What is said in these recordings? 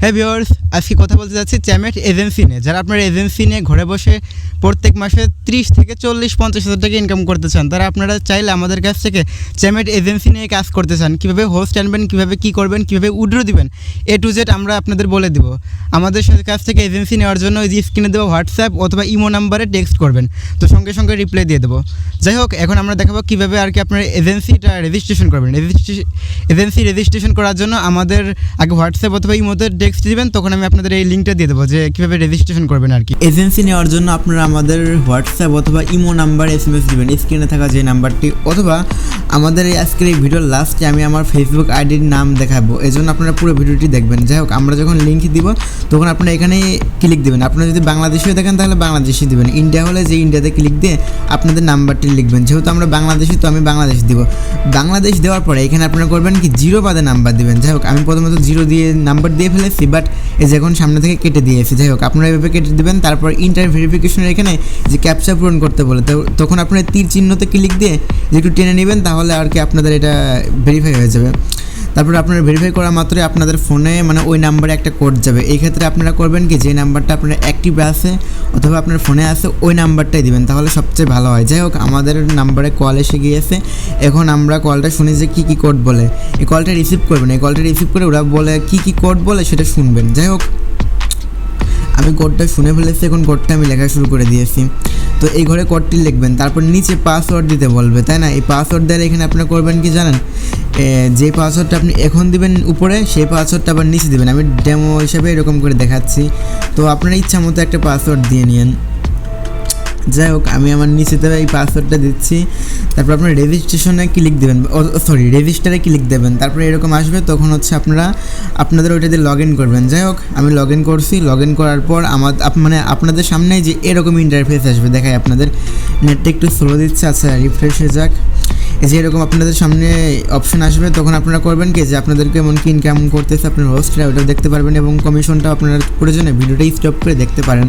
হ্যাঁ ভিওর্স আজকে কথা বলতে যাচ্ছি চ্যামেট এজেন্সি নিয়ে। যারা আপনার এজেন্সি নিয়ে ঘরে বসে প্রত্যেক মাসে ত্রিশ থেকে চল্লিশ, পঞ্চাশ হাজার টাকা ইনকাম করতে চান, তারা আপনারা চাইলে আমাদের কাছ থেকে চ্যামেট এজেন্সি নিয়ে কাজ করতে চান। কীভাবে হোস্ট আনবেন, কীভাবে কী করবেন, কীভাবে উড্রো দিবেন, এ টু জেড আমরা আপনাদের বলে দিব। আমাদের সাথে কাছ থেকে এজেন্সি নেওয়ার জন্য ওই যে স্ক্রিনে দেবো হোয়াটসঅ্যাপ অথবা ইমো নাম্বারে টেক্সট করবেন। তো সঙ্গে সঙ্গে রিপ্লাই দিয়ে দেবো। যাই হোক, এখন আমরা দেখাবো কীভাবে আর কি আপনার এজেন্সিটা রেজিস্ট্রেশন করবেন। এজেন্সি রেজিস্ট্রেশন করার জন্য আমাদের আগে হোয়াটসঅ্যাপ অথবা ইমোতে টেক্সট দিবেন, তখন আমি আপনাদের এই লিঙ্কটা দিয়ে দেবো যে কীভাবে রেজিস্ট্রেশন করবেন আর কি। এজেন্সি নেওয়ার জন্য আপনারা আমাদের হোয়াটসঅ্যাপ অথবা Imo number S M S দেবেন স্ক্রিনে থাকা যে নাম্বারটি অথবা আমাদের এই আজকের এই ভিডিওর লাস্টে আমি আমার ফেসবুক আইডির নাম দেখাবো। এই জন্য আপনারা পুরো ভিডিওটি দেখবেন। যাই হোক, আমরা যখন লিঙ্ক দিব, তখন আপনারা এখানে ক্লিক দেবেন। আপনারা যদি বাংলাদেশেও দেখেন তাহলে বাংলাদেশি দিবেন। ইন্ডিয়া হলে যে ইন্ডিয়াতে ক্লিক দিয়ে আপনাদের নাম্বারটি লিখবেন। যেহেতু আমরা বাংলাদেশি, তো আমি বাংলাদেশ দিব। বাংলাদেশ দেওয়ার পরে এখানে আপনারা করবেন কি জিরো বাদে নাম্বার দিবেন। যাই হোক, আমি প্রথমত জিরো দিয়ে নাম্বার দিয়ে ফেলেছি বাট এই যে এখন সামনে থেকে কেটে দিয়েছি। যাই হোক, আপনারা এভাবে কেটে দেবেন, তারপর ইন্টার ভেরিফিকেশনের এখানে যে ক্যাপচা পূরণ করতে বলে তখন আপনারা তীর চিহ্নতে ক্লিক দিয়ে যে একটু টেনে নেবেন, তাহলে আর কি আপনাদের এটা ভেরিফাই হয়ে যাবে। তারপর আপনারা ভেরিফাই করা মাত্রই আপনাদের ফোনে মানে ওই নাম্বারে একটা কোড যাবে। এই ক্ষেত্রে আপনারা করবেন কি, যে নাম্বারটা আপনার অ্যাক্টিভ আছে অথবা আপনার ফোনে আছে, ওই নাম্বারটাই দিবেন। তাহলে সবচেয়ে ভালো হয়। যাই হোক, আমাদের নাম্বারে কল এসে গিয়েছে। এখন আমরা কলটা শুনি যে কী কী কোড বলে। এই কলটা রিসিভ করবেন। এই কলটা রিসিভ করে ওরা বলে কী কী কোড বলে সেটা শুনবেন। যাই হোক, আমি কোডটা শুনে ফেলেছি। এখন কোডটা আমি লেখা শুরু করে দিয়েছি। তো এই ঘরে কোডটি লিখবেন, তারপর নিচে পাসওয়ার্ড দিতে বলবে, তাই না? এই পাসওয়ার্ড দেওয়ার এখানে আপনি করবেন কি জানেন? যে পাসওয়ার্ডটা আপনি এখন দিবেন উপরে, সেই পাসওয়ার্ডটা আবার নিচে দিবেন। আমি ডেমো হিসাবে এরকম করে দেখাচ্ছি। তো আপনার ইচ্ছা মতো একটা পাসওয়ার্ড দিয়ে নিন যাই হোক, আমি আমার নিচেতে এই পাসওয়ার্ডটা দিচ্ছি। তারপর আপনার রেজিস্ট্রেশনে ক্লিক দেবেন সরি রেজিস্টারে ক্লিক দেবেন, তারপরে এরকম আসবে, তখন হচ্ছে আপনারা, আপনাদের ওইটা দিয়ে লগ ইন করবেন। যাই হোক, আমি লগ ইন করছি লগ ইন করার পর আমার মানে আপনাদের সামনে যে এরকম ইন্টারফেস আসবে দেখায় আপনাদের। নেটটা একটু স্লো দিচ্ছে আচ্ছা রিফ্রেশ হয়ে যাক। যে এরকম আপনাদের সামনে অপশন আসবে, তখন আপনারা করবেন কি? যে আপনাদেরকে এমন কি ইনকাম করতেছে আপনার হোস্টরা ওটা দেখতে পারবেন এবং কমিশনটা আপনারা প্রয়োজনে ভিডিওটা স্টপ করে দেখতে পারেন।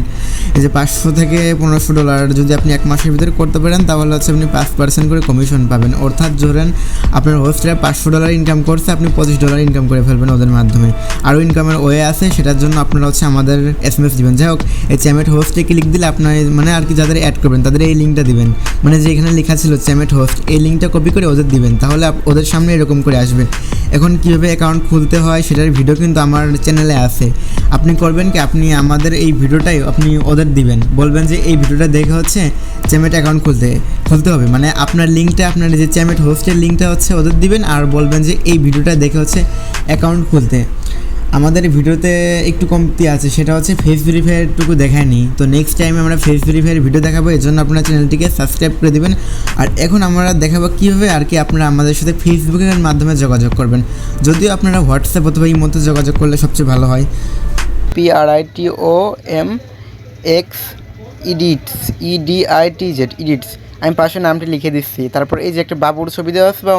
এই যে পাঁচশো থেকে পনেরোশো ডলার যদি আপনি এক মাসের ভিতরে করতে পারেন, তাহলে হচ্ছে আপনি পাঁচ পার্সেন্ট করে কমিশন পাবেন। অর্থাৎ ধরেন আপনার হোস্টরা পাঁচশো ডলার ইনকাম করছে, আপনি পঁচিশ ডলার ইনকাম করে ফেলবেন ওদের মাধ্যমে। আরও ইনকামের ওয়ে আছে, সেটার জন্য আপনারা হচ্ছে আমাদের এস এম এস দিবেন। যাই হোক, এই চ্যামেট হোস্টে ক্লিক দিলে আপনার মানে আর কি যাদের অ্যাড করবেন, তাদের এই লিঙ্কটা দিবেন। মানে যে এখানে লেখা ছিল চ্যামেট হোস্ট এই লিঙ্কটা কপি করে ওদের দিবেন। তাহলে ওদের সামনে এরকম করে আসবে। এখন কীভাবে অ্যাকাউন্ট খুলতে হয় সেটার ভিডিও কিন্তু আমার চ্যানেলে আছে। আপনি করবেন কি? আপনি আমাদের এই ভিডিওটাই আপনি ওদের দিবেন। বলবেন যে, এই ভিডিওটা দেখে হচ্ছে চ্যামেট অ্যাকাউন্ট খুলতে খুলতে হবে। মানে আপনার লিঙ্কটা আপনার যে চ্যামেট হোস্টের লিঙ্কটা হচ্ছে ওদের দিবেন আর বলবেন যে, এই ভিডিওটা দেখে হচ্ছে অ্যাকাউন্ট খুলতে। আমাদের ভিডিওতে একটু কমতি আছে, সেটা হচ্ছে ফেস ভেরিফায়ারটুকু দেখায়নি তো নেক্সট টাইমে আমরা ফেস ভেরিফায়ার ভিডিও দেখাবো, এর জন্য আপনার চ্যানেলটিকে সাবস্ক্রাইব করে দেবেন। আর এখন আমরা দেখাবো কীভাবে আর কি আপনারা আমাদের সাথে ফেসবুকের মাধ্যমে যোগাযোগ করবেন। যদিও আপনারা হোয়াটসঅ্যাপ অথবা এই মধ্যে যোগাযোগ করলে সবচেয়ে ভালো হয়। P R I O M X edits EDIT Z edits আমি পাশে নামটি লিখে দিচ্ছি। তারপর এই যে একটা বাবুর ছবি দেওয়া আছে বা